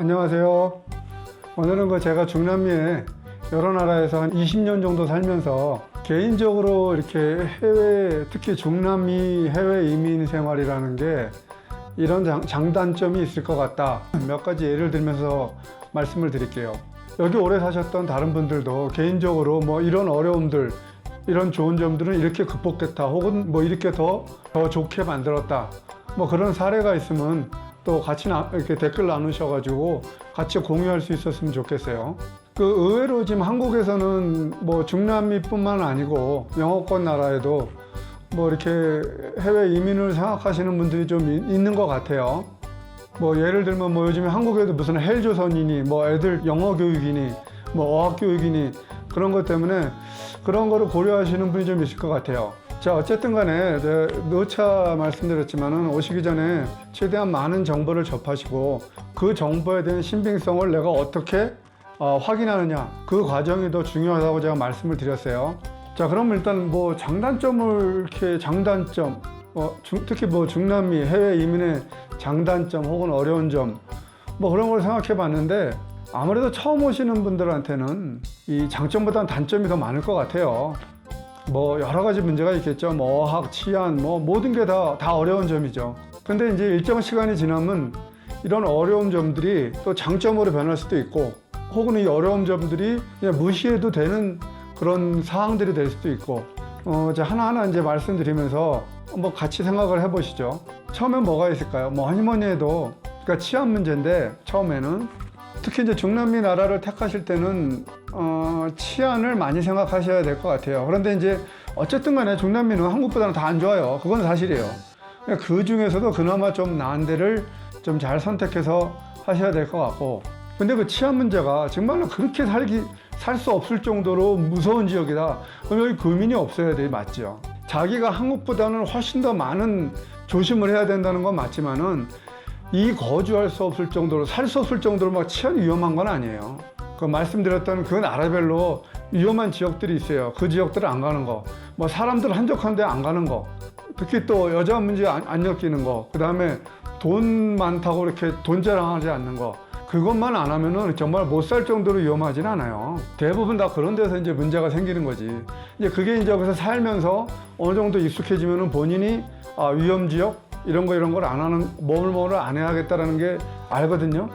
안녕하세요. 오늘은 그 제가 중남미에 여러 나라에서 한 20년 정도 살면서 개인적으로 이렇게 해외, 특히 중남미 해외 이민 생활이라는 게 이런 장, 장단점이 있을 것 같다. 몇 가지 예를 들면서 말씀을 드릴게요. 여기 오래 사셨던 다른 분들도 개인적으로 뭐 이런 어려움들, 이런 좋은 점들은 이렇게 극복했다. 혹은 뭐 이렇게 더, 더 좋게 만들었다. 뭐 그런 사례가 있으면 또 같이 나, 이렇게 댓글 나누셔가지고 같이 공유할 수 있었으면 좋겠어요. 그 의외로 지금 한국에서는 뭐 중남미뿐만 아니고 영어권 나라에도 뭐 이렇게 해외 이민을 생각하시는 분들이 좀 이- 있는 것 같아요. 뭐 예를 들면 뭐 요즘에 한국에도 무슨 헬조선이니 뭐 애들 영어 교육이니 뭐 어학 교육이니 그런 것 때문에 그런 거를 고려하시는 분이 좀 있을 것 같아요. 자 어쨌든 간에 네, 누차 말씀드렸지만은 오시기 전에 최대한 많은 정보를 접하시고 그 정보에 대한 신빙성을 내가 어떻게 어, 확인하느냐 그 과정이 더 중요하다고 제가 말씀을 드렸어요. 자 그럼 일단 뭐 장단점을 이렇게 장단점 어, 중- 특히 뭐 중남미 해외 이민의 장단점 혹은 어려운 점 뭐 그런 걸 생각해 봤는데 아무래도 처음 오시는 분들한테는 이 장점보다는 단점이 더 많을 것 같아요. 뭐 여러 가지 문제가 있겠죠. 뭐 어학, 치안, 뭐 모든 게 다 다 어려운 점이죠. 근데 이제 일정 시간이 지나면 이런 어려운 점들이 또 장점으로 변할 수도 있고 혹은 이 어려운 점들이 그냥 무시해도 되는 그런 사항들이 될 수도 있고 어, 이제 하나하나 이제 말씀드리면서 한번 같이 생각을 해보시죠. 처음엔 뭐가 있을까요? 뭐니 뭐니 해도 그러니까 치안 문제인데 처음에는 특히 이제 중남미 나라를 택하실 때는 어, 치안을 많이 생각하셔야 될 것 같아요. 그런데 이제 어쨌든 간에 중남미는 한국보다는 다 안 좋아요. 그건 사실이에요. 그그 중에서도 그나마 좀 나은 데를 좀 잘 선택해서 하셔야 될 것 같고. 근데 그 치안 문제가 정말로 그렇게 살기 살 수 없을 정도로 무서운 지역이다. 그럼 여기 교민이 없어야 돼 맞죠? 자기가 한국보다는 훨씬 더 많은 조심을 해야 된다는 건 맞지만은 이 거주할 수 없을 정도로 살 수 없을 정도로 막 치안이 위험한 건 아니에요. 그 말씀드렸던 그 나라별로 위험한 지역들이 있어요. 그 지역들을 안 가는 거. 뭐 사람들 한적한데 안 가는 거. 특히 또 여자 문제 안, 안 엮이는 거. 그 다음에 돈 많다고 이렇게 돈 자랑하지 않는 거. 그것만 안 하면은 정말 못 살 정도로 위험하진 않아요. 대부분 다 그런 데서 이제 문제가 생기는 거지. 이제 그게 이제 여기서 살면서 어느 정도 익숙해지면은 본인이 아, 위험 지역 이런 거 이런 걸 안 하는 뭐를 뭐를 안 해야겠다라는 게 알거든요.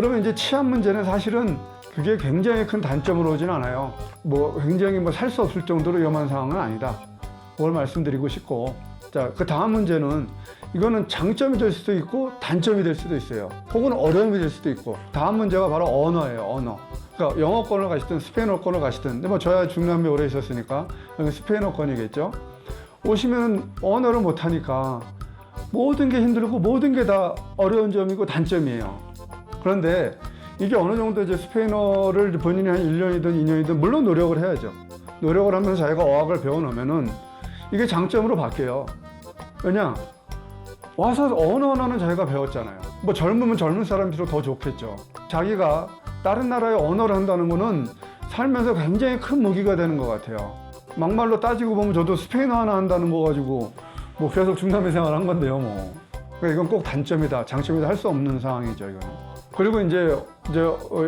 그러면 이제 치안 문제는 사실은 그게 굉장히 큰 단점으로 오진 않아요. 뭐 굉장히 뭐 살 수 없을 정도로 위험한 상황은 아니다. 그걸 말씀드리고 싶고. 자, 그 다음 문제는 이거는 장점이 될 수도 있고 단점이 될 수도 있어요. 혹은 어려움이 될 수도 있고. 다음 문제가 바로 언어예요, 언어. 그러니까 영어권을 가시든 스페인어권을 가시든. 근데 뭐 저야 중남미 오래 있었으니까 스페인어권이겠죠. 오시면 언어를 못하니까 모든 게 힘들고 모든 게 다 어려운 점이고 단점이에요. 그런데 이게 어느 정도 이제 스페인어를 본인이 한 1년이든 2년이든 물론 노력을 해야죠. 노력을 하면서 자기가 어학을 배워놓으면은 이게 장점으로 바뀌어요. 왜냐? 와서 언어 하나는 자기가 배웠잖아요. 뭐 젊으면 젊은 사람들도 더 좋겠죠. 자기가 다른 나라의 언어를 한다는 거는 살면서 굉장히 큰 무기가 되는 것 같아요. 막말로 따지고 보면 저도 스페인어 하나 한다는 거 가지고 뭐 계속 중남미 생활 한 건데요, 뭐. 그러니까 이건 꼭 단점이다, 장점이다 할 수 없는 상황이죠, 이거는. 그리고 이제 이제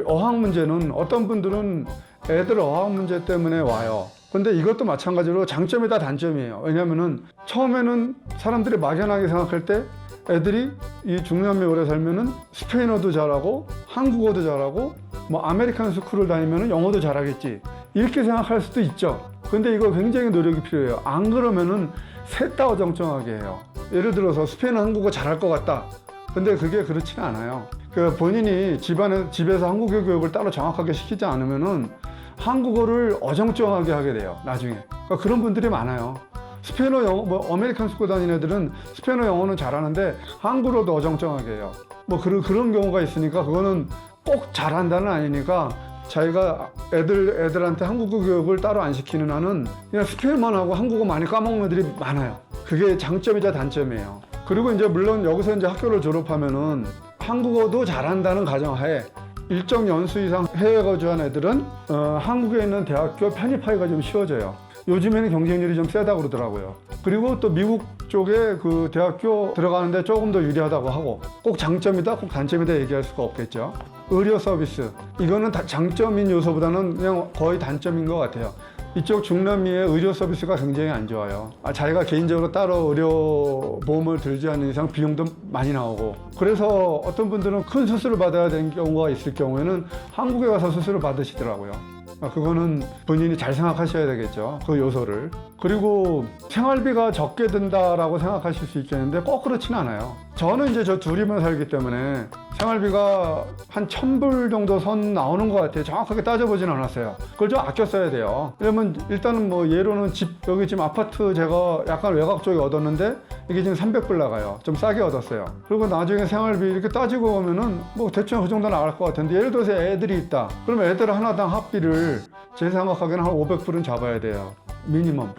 어학 문제는 어떤 분들은 애들 어학 문제 때문에 와요. 근데 이것도 마찬가지로 장점이다 단점이에요. 왜냐면은 처음에는 사람들이 막연하게 생각할 때 애들이 이 중남미 오래 살면은 스페인어도 잘하고 한국어도 잘하고 뭐 아메리칸 스쿨을 다니면은 영어도 잘하겠지 이렇게 생각할 수도 있죠. 근데 이거 굉장히 노력이 필요해요. 안 그러면은 셋 다 어정쩡하게 해요. 예를 들어서 스페인 한국어 잘할 것 같다. 근데 그게 그렇지는 않아요. 그 본인이 집안에 집에서 한국어 교육을 따로 정확하게 시키지 않으면은 한국어를 어정쩡하게 하게 돼요. 나중에 그러니까 그런 분들이 많아요. 스페인어 영어 뭐 아메리칸 스쿨 다니는 애들은 스페인어 영어는 잘하는데 한국어도 어정쩡하게 해요. 뭐 그런 그런 경우가 있으니까 그거는 꼭 잘한다는 아니니까 자기가 애들 애들한테 한국어 교육을 따로 안 시키는 한은 그냥 스페인만 하고 한국어 많이 까먹는 애들이 많아요. 그게 장점이자 단점이에요. 그리고 이제 물론 여기서 이제 학교를 졸업하면은 한국어도 잘한다는 가정하에 일정 연수 이상 해외 거주한 애들은 어, 한국에 있는 대학교 편입하기가 좀 쉬워져요. 요즘에는 경쟁률이 좀 세다고 그러더라고요. 그리고 또 미국 쪽에 그 대학교 들어가는데 조금 더 유리하다고 하고 꼭 장점이다, 꼭 단점이다 얘기할 수가 없겠죠. 의료 서비스 이거는 다 장점인 요소보다는 그냥 거의 단점인 것 같아요. 이쪽 중남미의 의료 서비스가 굉장히 안 좋아요. 아, 자기가 개인적으로 따로 의료 보험을 들지 않는 이상 비용도 많이 나오고 그래서 어떤 분들은 큰 수술을 받아야 되는 경우가 있을 경우에는 한국에 가서 수술을 받으시더라고요. 아, 그거는 본인이 잘 생각하셔야 되겠죠. 그 요소를. 그리고 생활비가 적게 든다라고 생각하실 수 있겠는데 꼭 그렇진 않아요. 저는 이제 저 둘이만 살기 때문에 생활비가 한 천불 정도 선 나오는 것 같아요. 정확하게 따져보진 않았어요. 그걸 좀 아껴 써야 돼요. 왜냐면 일단은 뭐 예로는 집, 여기 지금 아파트 제가 약간 외곽 쪽에 얻었는데 이게 지금 300불 나가요. 좀 싸게 얻었어요. 그리고 나중에 생활비 이렇게 따지고 보면은 뭐 대충 그 정도 나갈 것 같은데 예를 들어서 애들이 있다. 그러면 애들 하나당 학비를 제 생각하기에는 한 500불은 잡아야 돼요. 미니멈.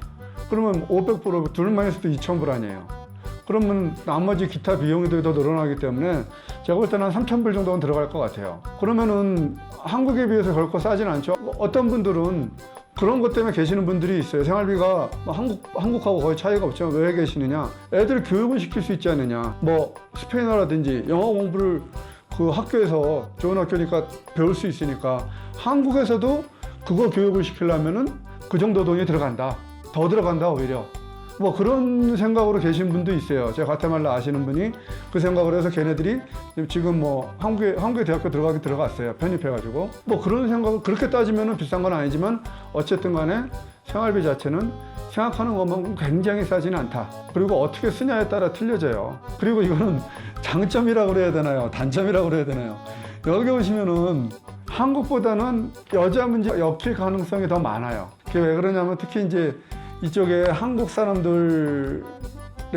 그러면 500불을 둘만 있어도 2,000불 아니에요. 그러면 나머지 기타 비용들이 더 늘어나기 때문에 제가 볼 때는 한 3,000불 정도는 들어갈 것 같아요. 그러면은 한국에 비해서 결코 싸진 않죠. 어떤 분들은 그런 것 때문에 계시는 분들이 있어요. 생활비가 뭐 한국, 한국하고 거의 차이가 없죠. 왜 계시느냐. 애들 교육을 시킬 수 있지 않느냐. 뭐 스페인어라든지 영어 공부를 그 학교에서 좋은 학교니까 배울 수 있으니까 한국에서도 그거 교육을 시키려면은 그 정도 돈이 들어간다. 더 들어간다, 오히려. 뭐 그런 생각으로 계신 분도 있어요. 제가 가테말라 아시는 분이 그 생각을 해서 걔네들이 지금 뭐 한국에 한국에 대학교 들어가기 들어갔어요. 편입해가지고 뭐 그런 생각을 그렇게 따지면은 비싼 건 아니지만 어쨌든 간에 생활비 자체는 생각하는 것만큼 굉장히 싸지는 않다. 그리고 어떻게 쓰냐에 따라 틀려져요. 그리고 이거는 장점이라고 그래야 되나요? 단점이라고 그래야 되나요? 여기 오시면은 한국보다는 여자 문제 엮일 가능성이 더 많아요. 그게 왜 그러냐면 특히 이제 이쪽에 한국 사람들에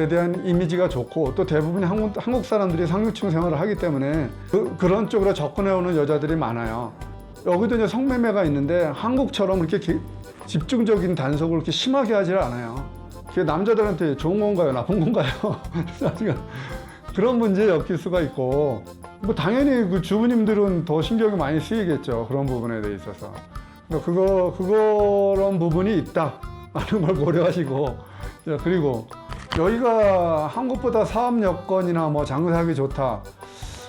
대한 이미지가 좋고 또 대부분이 한국, 한국 사람들이 상류층 생활을 하기 때문에 그, 그런 쪽으로 접근해 오는 여자들이 많아요. 여기도 이제 성매매가 있는데 한국처럼 이렇게 기- 집중적인 단속을 그렇게 심하게 하질 않아요. 그게 남자들한테 좋은 건가요? 나쁜 건가요? 그런 문제에 엮일 수가 있고 뭐 당연히 그 주부님들은 더 신경이 많이 쓰이겠죠. 그런 부분에 대해 있어서. 그러니까 그거 그런 부분이 있다. 하는 걸 고려하시고 자, 그리고 여기가 한국보다 사업 여건이나 뭐 장사하기 좋다.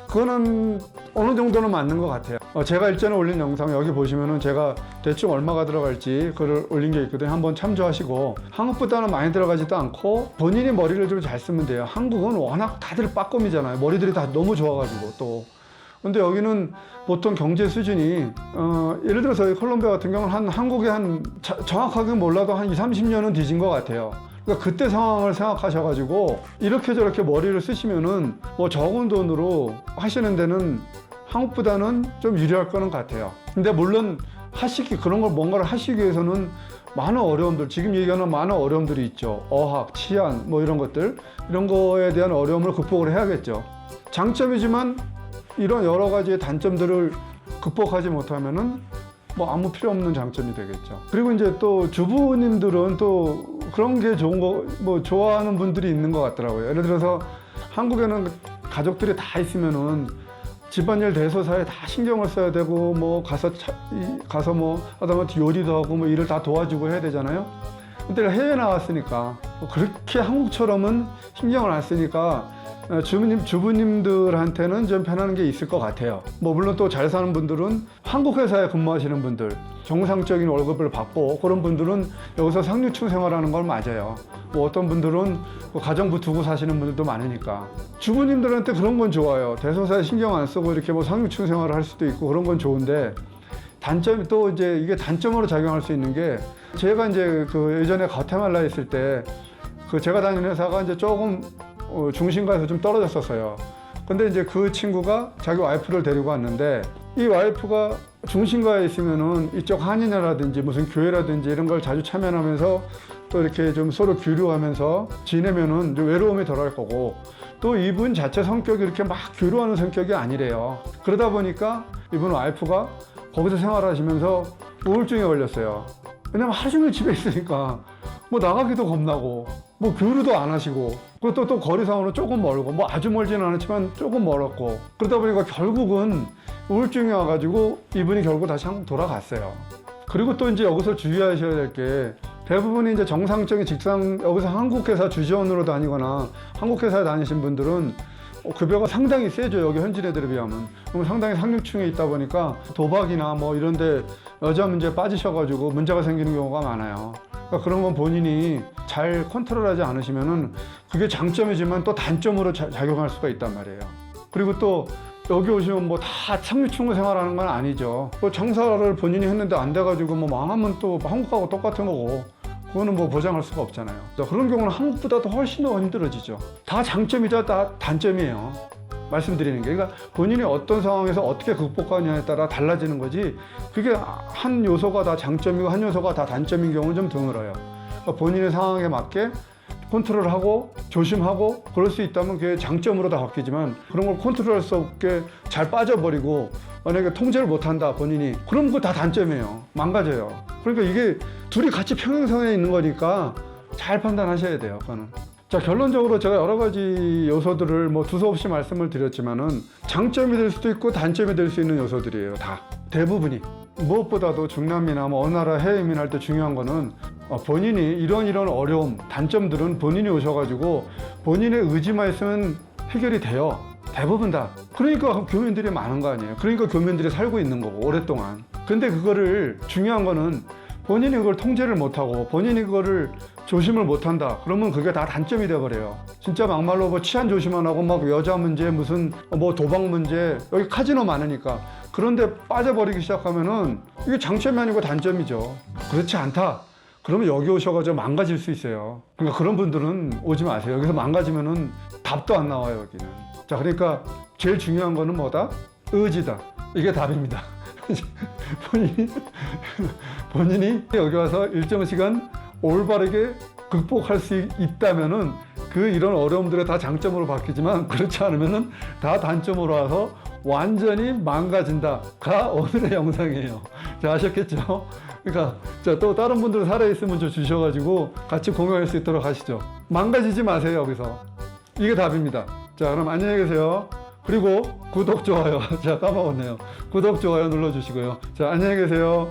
그거는 어느 정도는 맞는 것 같아요. 어, 제가 일전에 올린 영상 여기 보시면은 제가 대충 얼마가 들어갈지 그걸 올린 게 있거든요. 한번 참조하시고 한국보다는 많이 들어가지도 않고 본인이 머리를 좀 잘 쓰면 돼요. 한국은 워낙 다들 빠꼼이잖아요. 머리들이 다 너무 좋아가지고 또. 근데 여기는 보통 경제 수준이 어, 예를 들어서 이 콜롬비아 같은 경우는 한 한국에 한 자- 정확하게 몰라도 한 2, 30년은 뒤진 것 같아요. 그러니까 그때 상황을 생각하셔가지고 이렇게 저렇게 머리를 쓰시면은 뭐 적은 돈으로 하시는 데는 한국보다는 좀 유리할 거는 같아요. 근데 물론 하시기 그런 걸 뭔가를 하시기 위해서는 많은 어려움들 지금 얘기하는 많은 어려움들이 있죠. 어학, 치안 뭐 이런 것들 이런 거에 대한 어려움을 극복을 해야겠죠. 장점이지만 이런 여러 가지의 단점들을 극복하지 못하면은 뭐 아무 필요 없는 장점이 되겠죠. 그리고 이제 또 주부님들은 또 그런 게 좋은 거, 뭐 좋아하는 분들이 있는 것 같더라고요. 예를 들어서 한국에는 가족들이 다 있으면은 집안일 대소사에 다 신경을 써야 되고 뭐 가서 차, 이- 가서 뭐 하다못해 요리도 하고 뭐 일을 다 도와주고 해야 되잖아요. 근데 해외 나왔으니까 뭐 그렇게 한국처럼은 신경을 안 쓰니까 어, 주부님, 주부님들한테는 좀 편한 게 있을 것 같아요. 뭐 물론 또 잘 사는 분들은 한국 회사에 근무하시는 분들, 정상적인 월급을 받고 그런 분들은 여기서 상류층 생활하는 건 맞아요. 뭐 어떤 분들은 뭐 가정부 두고 사시는 분들도 많으니까 주부님들한테 그런 건 좋아요. 대소사에 신경 안 쓰고 이렇게 뭐 상류층 생활을 할 수도 있고 그런 건 좋은데 단점이 또 이제 이게 단점으로 작용할 수 있는 게 제가 이제 그 예전에 가테말라에 있을 때 그 제가 다니는 회사가 이제 조금 어, 중심가에서 좀 떨어졌었어요. 근데 이제 그 친구가 자기 와이프를 데리고 왔는데 이 와이프가 중심가에 있으면은 이쪽 한인회라든지 무슨 교회라든지 이런 걸 자주 참여하면서 또 이렇게 좀 서로 교류하면서 지내면은 좀 외로움이 덜할 거고 또 이분 자체 성격이 이렇게 막 교류하는 성격이 아니래요. 그러다 보니까 이분 와이프가 거기서 생활하시면서 우울증에 걸렸어요. 왜냐면 하루 종일 집에 있으니까 뭐 나가기도 겁나고 뭐 교류도 안 하시고 그것도 또 거리상으로 조금 멀고 뭐 아주 멀지는 않았지만 조금 멀었고 그러다 보니까 결국은 우울증이 와가지고 이분이 결국 다시 돌아갔어요. 그리고 또 이제 여기서 주의하셔야 될 게 대부분이 이제 정상적인 직장 여기서 한국 회사 주지원으로 다니거나 한국 회사에 다니신 분들은 어, 급여가 상당히 세죠 여기 현진 애들에 비하면. 그럼 상당히 상류층에 있다 보니까 도박이나 뭐 이런데 여자 문제에 빠지셔가지고 문제가 생기는 경우가 많아요. 그러니까 그런 건 본인이 잘 컨트롤하지 않으시면은 그게 장점이지만 또 단점으로 자- 작용할 수가 있단 말이에요. 그리고 또 여기 오시면 뭐 다 상류층으로 생활하는 건 아니죠. 뭐 장사를 본인이 했는데 안 돼가지고 뭐 망하면 또 한국하고 똑같은 거고 그거는 뭐 보장할 수가 없잖아요. 자, 그런 경우는 한국보다도 훨씬 더 힘들어지죠. 다 장점이자 다 단점이에요. 말씀드리는 게. 그러니까 본인이 어떤 상황에서 어떻게 극복하느냐에 따라 달라지는 거지, 그게 한 요소가 다 장점이고 한 요소가 다 단점인 경우는 좀 드물어요. 그러니까 본인의 상황에 맞게 컨트롤하고 조심하고 그럴 수 있다면 그게 장점으로 다 바뀌지만 그런 걸 컨트롤할 수 없게 잘 빠져버리고 만약에 통제를 못한다 본인이 그럼 그거 다 단점이에요 망가져요 그러니까 이게 둘이 같이 평행선에 있는 거니까 잘 판단하셔야 돼요 그거는. 자 결론적으로 제가 여러 가지 요소들을 뭐 두서없이 말씀을 드렸지만은 장점이 될 수도 있고 단점이 될 수 있는 요소들이에요 다. 대부분이. 무엇보다도 중남미나 뭐 어느 나라 해외 이민할 때 중요한 거는 어, 본인이 이런 이런 어려움 단점들은 본인이 오셔가지고 본인의 의지만 있으면 해결이 돼요. 대부분 다. 그러니까 교민들이 많은 거 아니에요. 그러니까 교민들이 살고 있는 거고 오랫동안. 근데 그거를 중요한 거는 본인이 그걸 통제를 못하고 본인이 그거를 조심을 못한다. 그러면 그게 다 단점이 돼버려요. 진짜 막말로 뭐 치안 조심 안 하고 막 여자 문제 무슨 뭐 도박 문제 여기 카지노 많으니까. 그런데 빠져버리기 시작하면은 이게 장점이 아니고 단점이죠. 그렇지 않다. 그러면 여기 오셔가지고 망가질 수 있어요. 그러니까 그런 분들은 오지 마세요. 여기서 망가지면은 답도 안 나와요 여기는. 자 그러니까 제일 중요한 거는 뭐다? 의지다. 이게 답입니다 본인이 본인이 여기 와서 일정 시간 올바르게 극복할 수 있다면은 그 이런 어려움들의 다 장점으로 바뀌지만 그렇지 않으면은 다 단점으로 와서 완전히 망가진다가 오늘의 영상이에요. 자 아셨겠죠? 그러니까 자 또 다른 분들 살아 있으면 좀 주셔가지고 같이 공유할 수 있도록 하시죠. 망가지지 마세요 여기서 이게 답입니다. 자 그럼 안녕히 계세요. 그리고 구독 좋아요. 제가 까먹었네요. 구독 좋아요 눌러주시고요. 자 안녕히 계세요.